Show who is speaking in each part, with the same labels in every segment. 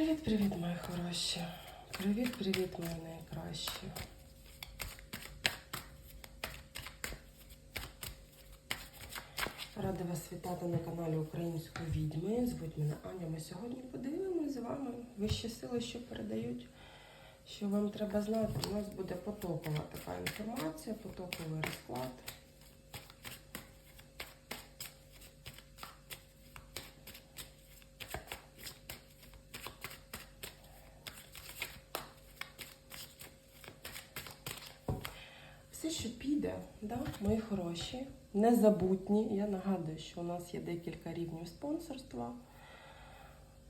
Speaker 1: Привіт-привіт, мої хороші. Привіт-привіт, мої найкращі. Рада вас вітати на каналі Української відьми. Звуть мене Аня. Ми сьогодні подивимось з вами вищі сили, що передають, що вам треба знати. У нас буде потокова така інформація, потоковий розклад. Все, що піде, да, мої хороші, незабутні. Я нагадую, що у нас є декілька рівнів спонсорства.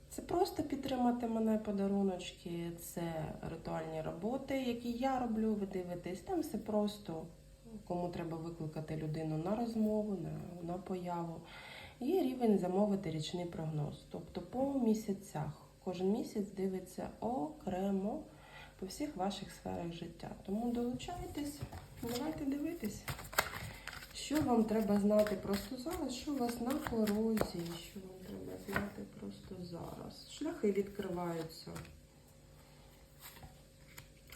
Speaker 1: Це просто підтримати мене подаруночки, це ритуальні роботи, які я роблю, ви дивитесь. Там все просто, кому треба викликати людину на розмову, на, на появу. Є рівень замовити річний прогноз. Тобто по місяцях. Кожен місяць дивиться окремо по всіх ваших сферах життя. Тому долучайтесь, давайте дивитись. Що вам треба знати просто зараз, що у вас на порозі, що вам треба знати просто зараз. Шляхи відкриваються.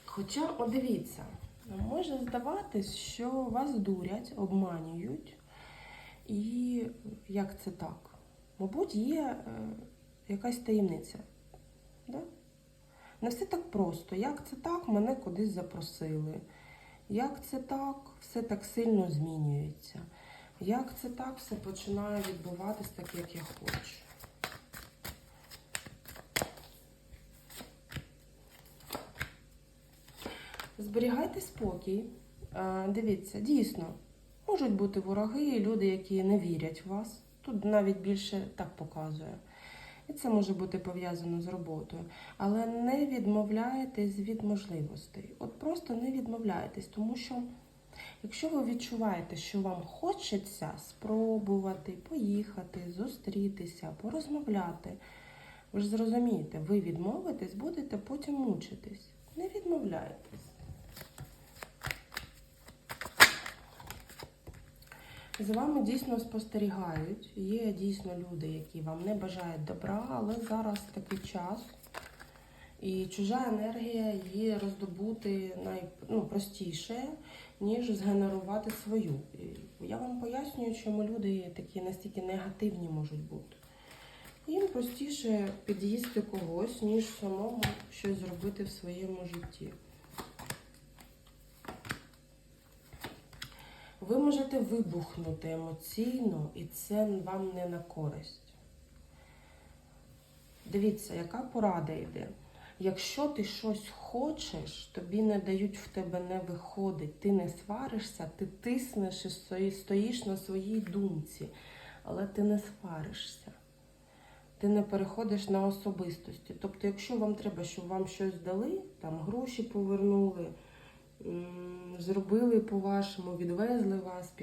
Speaker 1: Хоча, о, дивіться, може здаватись, що вас дурять, обманюють. І як це так? Мабуть, є е, якась таємниця. Да? Не все так просто. Як це так, мене кудись запросили. Як це так, все так сильно змінюється. Як це так, все починає відбуватись так, як я хочу. Зберігайте спокій. Е, Дивіться, дійсно, можуть бути вороги, люди, які не вірять в вас. Тут навіть більше так показує. І це може бути пов'язано з роботою. Але не відмовляєтесь від можливостей. От просто не відмовляєтесь, тому що якщо ви відчуваєте, що вам хочеться спробувати, поїхати, зустрітися, порозмовляти, ви ж зрозумієте, ви відмовитесь, будете потім мучитись. Не відмовляєтесь. За вами дійсно спостерігають. Є дійсно люди, які вам не бажають добра, але зараз такий час. І чужа енергія її роздобути найпростіше, ніж згенерувати свою. І я вам пояснюю, чому люди такі настільки негативні можуть бути. Їм простіше під'їсти когось, ніж самому щось зробити в своєму житті. Ви можете вибухнути емоційно, і це вам не на користь. Дивіться, яка порада йде. Якщо ти щось хочеш, тобі не дають в тебе не виходить, ти не сваришся, ти тиснеш і стоїш на своїй думці, але ти не сваришся. Ти не переходиш на особистості. Тобто, якщо вам треба, щоб вам щось дали, там гроші повернули зробили по-вашому, відвезли вас,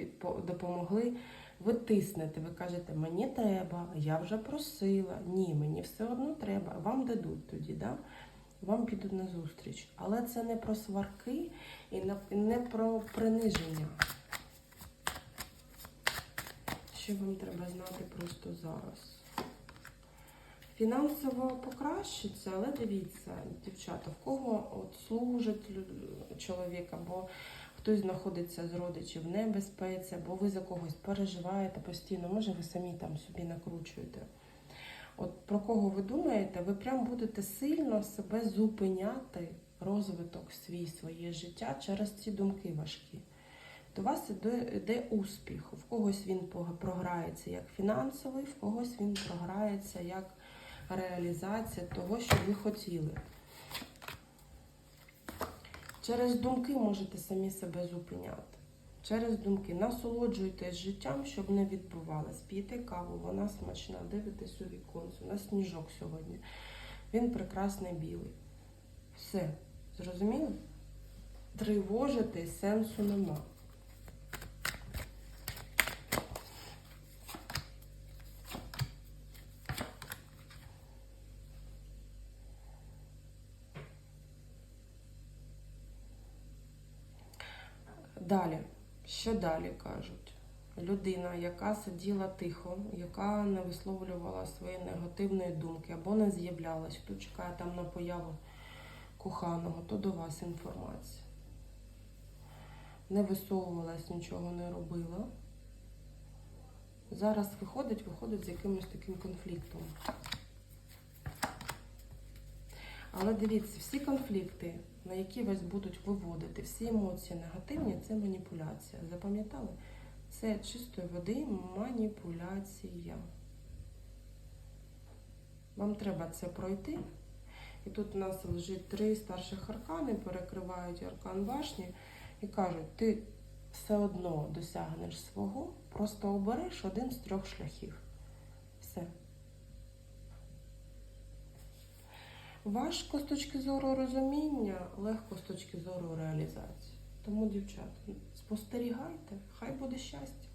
Speaker 1: допомогли. Ви тиснете, ви кажете, мені треба, я вже просила. Ні, мені все одно треба. Вам дадуть тоді, да? вам підуть на зустріч. Але це не про сварки і не про приниження. Що вам треба знати просто зараз? Фінансово покращиться, але дивіться, дівчата, в кого от служить чоловік, або хтось знаходиться з родичів в небезпеці, або ви за когось переживаєте постійно, може ви самі там собі накручуєте. От про кого ви думаєте, ви прям будете сильно себе зупиняти, розвиток свій, своє життя через ці думки важкі. До вас іде успіх. В когось він програється як фінансовий, в когось він програється як реалізація того, що ви хотіли. Через думки можете самі себе зупиняти. Через думки насолоджуйтесь життям, щоб не відбувалось. П'єте каву, вона смачна, дивитесь у віконце. У нас сніжок сьогодні. Він прекрасний білий. Все, зрозуміло? Тривожити сенсу нема. Далі, що далі кажуть? людина, яка сиділа тихо, яка не висловлювала свої негативної думки або не з'являлась, хто чекає там на появу коханого, то до вас інформація. Не висовувалась, нічого не робила. Зараз виходить, виходить з якимось таким конфліктом. Але дивіться, всі конфлікти, на які вас будуть виводити, всі емоції негативні, це маніпуляція. Запам'ятали? Це чистої води маніпуляція. Вам треба це пройти. І тут у нас лежить три старших аркани, перекривають аркан башні і кажуть, ти все одно досягнеш свого, просто обереш один з трьох шляхів. Все. Важко з точки зору розуміння, легко з точки зору реалізації. Тому, дівчата, спостерігайте, хай буде щастя.